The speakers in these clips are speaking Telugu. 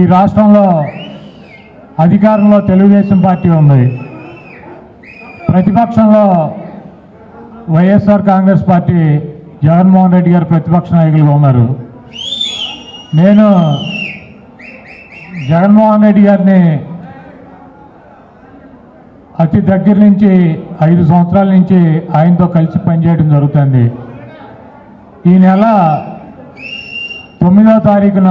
ఈ రాష్ట్రంలో అధికారంలో తెలుగుదేశం పార్టీ ఉంది. ప్రతిపక్షంలో వైఎస్ఆర్ కాంగ్రెస్ పార్టీ జగన్మోహన్ రెడ్డి గారు ప్రతిపక్ష నాయకులుగా ఉన్నారు. నేను జగన్మోహన్ రెడ్డి గారిని అతి దగ్గర నుంచి ఐదు సంవత్సరాల నుంచి ఆయనతో కలిసి పనిచేయడం జరుగుతుంది. ఈ నెల తొమ్మిదవ తారీఖున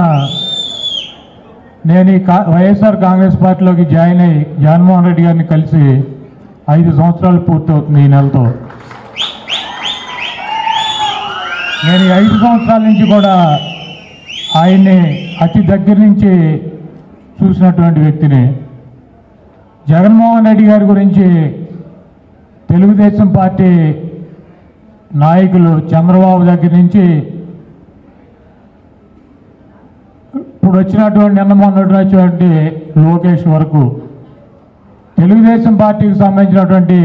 నేను ఈ కా వైఎస్ఆర్ కాంగ్రెస్ పార్టీలోకి జాయిన్ అయ్యి జగన్మోహన్ రెడ్డి గారిని కలిసి ఐదు సంవత్సరాలు పూర్తవుతుంది ఈ నెలతో. నేను ఈ ఐదు సంవత్సరాల నుంచి కూడా ఆయన్ని అతి దగ్గర నుంచి చూసినటువంటి వ్యక్తిని. జగన్మోహన్ రెడ్డి గారి గురించి తెలుగుదేశం పార్టీ నాయకులు చంద్రబాబు దగ్గర నుంచి అప్పుడు వచ్చినటువంటి నిన్న మొన్న వచ్చినటువంటి లోకేష్ వరకు తెలుగుదేశం పార్టీకి సంబంధించినటువంటి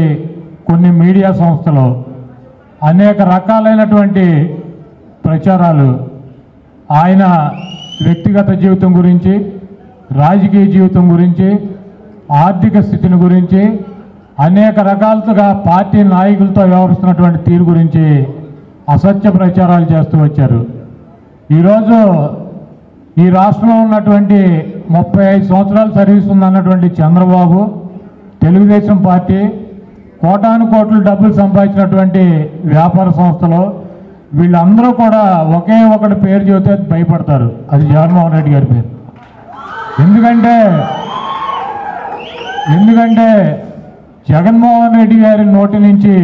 కొన్ని మీడియా సంస్థలు అనేక రకాలైనటువంటి ప్రచారాలు ఆయన వ్యక్తిగత జీవితం గురించి రాజకీయ జీవితం గురించి ఆర్థిక స్థితిని గురించి అనేక రకాలుగా పార్టీ నాయకులతో వ్యవహరిస్తున్నటువంటి తీరు గురించి అసత్య ప్రచారాలు చేస్తూ వచ్చారు. ఈరోజు ఈ రాష్ట్రంలో ఉన్నటువంటి ముప్పై ఐదు సంవత్సరాలు సర్వీస్ ఉందన్నటువంటి చంద్రబాబు తెలుగుదేశం పార్టీ కోటాను కోట్లు డబ్బులు సంపాదించినటువంటి వ్యాపార సంస్థలు వీళ్ళందరూ కూడా ఒకే ఒకటి పేరు చెబితే భయపడతారు. అది జగన్మోహన్ రెడ్డి గారి పేరు. ఎందుకంటే ఎందుకంటే జగన్మోహన్ రెడ్డి గారి నోటి నుంచి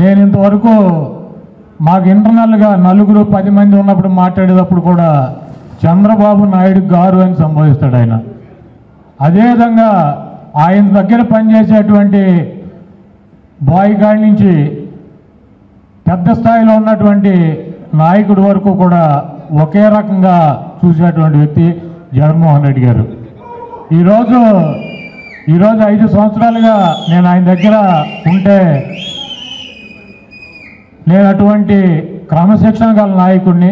నేను ఇంతవరకు మాకు ఇంటర్నల్గా నలుగురు పది మంది ఉన్నప్పుడు మాట్లాడేటప్పుడు కూడా చంద్రబాబు నాయుడు గారు అని సంబోధిస్తాడు ఆయన. అదేవిధంగా ఆయన దగ్గర పనిచేసేటువంటి బాయ్ గాడి నుంచి పెద్ద స్థాయిలో ఉన్నటువంటి నాయకుడి వరకు కూడా ఒకే రకంగా చూసేటువంటి వ్యక్తి జగన్మోహన్ రెడ్డి గారు. ఈరోజు ఈరోజు ఐదు సంవత్సరాలుగా నేను ఆయన దగ్గర ఉంటే నేను అటువంటి క్రమశిక్షణ గల నాయకుడిని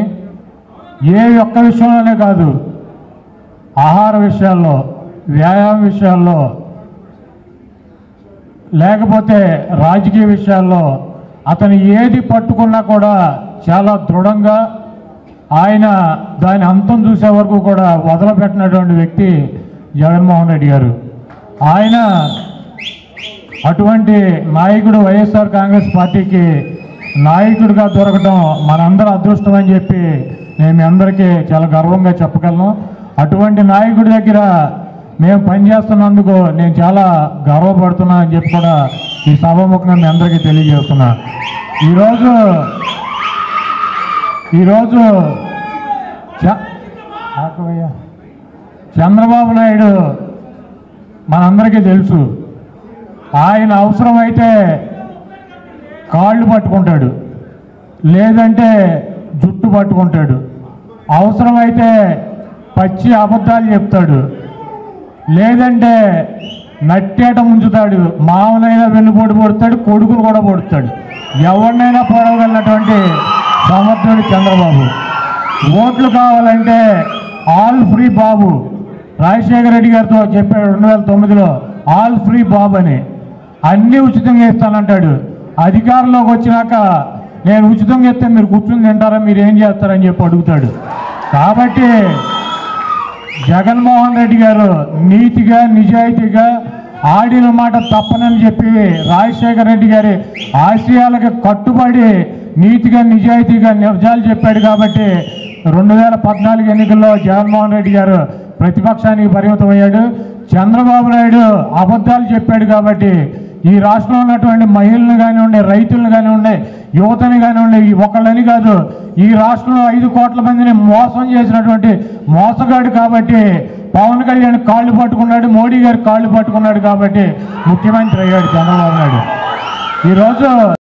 ఏ ఒక్క విషయంలోనే కాదు ఆహార విషయాల్లో వ్యాయామ విషయాల్లో లేకపోతే రాజకీయ విషయాల్లో అతను ఏది పట్టుకున్నా కూడా చాలా దృఢంగా ఆయన దాని అంతం చూసే వరకు కూడా వదలపెట్టినటువంటి వ్యక్తి జగన్మోహన్ రెడ్డి గారు. ఆయన అటువంటి నాయకుడు వైఎస్ఆర్ కాంగ్రెస్ పార్టీకి నాయకుడిగా దొరకడం మనందరూ అదృష్టం అని చెప్పి నేను మీ అందరికీ చాలా గర్వంగా చెప్పగలను. అటువంటి నాయకుడి దగ్గర మేము పనిచేస్తున్నందుకు నేను చాలా గర్వపడుతున్నా అని చెప్పి కూడా ఈ సభాముఖంగా మీ అందరికీ తెలియజేస్తున్నా. ఈరోజు ఈరోజు చ- చంద్రబాబు నాయుడు మనందరికీ తెలుసు. ఆయన అవసరమైతే కాళ్ళు పట్టుకుంటాడు. లేదంటే జుట్టు పట్టుకుంటాడు. అవసరమైతే పచ్చి అబద్ధాలు చెప్తాడు. లేదంటే నట్టేట ముంచుతాడు. మామనైనా వెన్నుపోటు పొడుతాడు కొడుకును కూడా పొడుతాడు. ఎవరినైనా పొడవగలిగినటువంటి సమర్థుడు చంద్రబాబు. ఓట్లు కావాలంటే ఆల్ ఫ్రీ బాబు. రాజశేఖర రెడ్డి గారితో చెప్పాడు రెండు వేల తొమ్మిదిలో ఆల్ ఫ్రీ బాబు అని. అన్నీ ఉచితంగా ఇస్తానంటాడు. అధికారంలోకి వచ్చినాక నేను ఉచితంగా ఇస్తే మీరు కూర్చుని తింటారా మీరు ఏం చేస్తారని చెప్పి అడుగుతాడు. కాబట్టి జగన్మోహన్ రెడ్డి గారు నీతిగా నిజాయితీగా ఆడిన మాట తప్పనని చెప్పి రాజశేఖర రెడ్డి గారి ఆశయాలకు కట్టుబడి నీతిగా నిజాయితీగా నిజాలు చెప్పాడు కాబట్టి రెండు వేల పద్నాలుగు ఎన్నికల్లో జగన్మోహన్ రెడ్డి గారు ప్రతిపక్షానికి పరిమితమయ్యాడు. చంద్రబాబు నాయుడు అబద్ధాలు చెప్పాడు కాబట్టి ఈ రాష్ట్రంలో ఉన్నటువంటి మహిళలు కానివ్వండి రైతులను కానివ్వండి యువతని కానివ్వండి ఈ ఒకళ్ళని కాదు ఈ రాష్ట్రంలో ఐదు కోట్ల మందిని మోసం చేసినటువంటి మోసగాడు కాబట్టి పవన్ కళ్యాణ్ కాళ్ళు పట్టుకున్నాడు మోడీ గారు కాళ్ళు పట్టుకున్నాడు కాబట్టి ముఖ్యమంత్రి అయ్యాడు చంద్రబాబు నాయుడు. ఈరోజు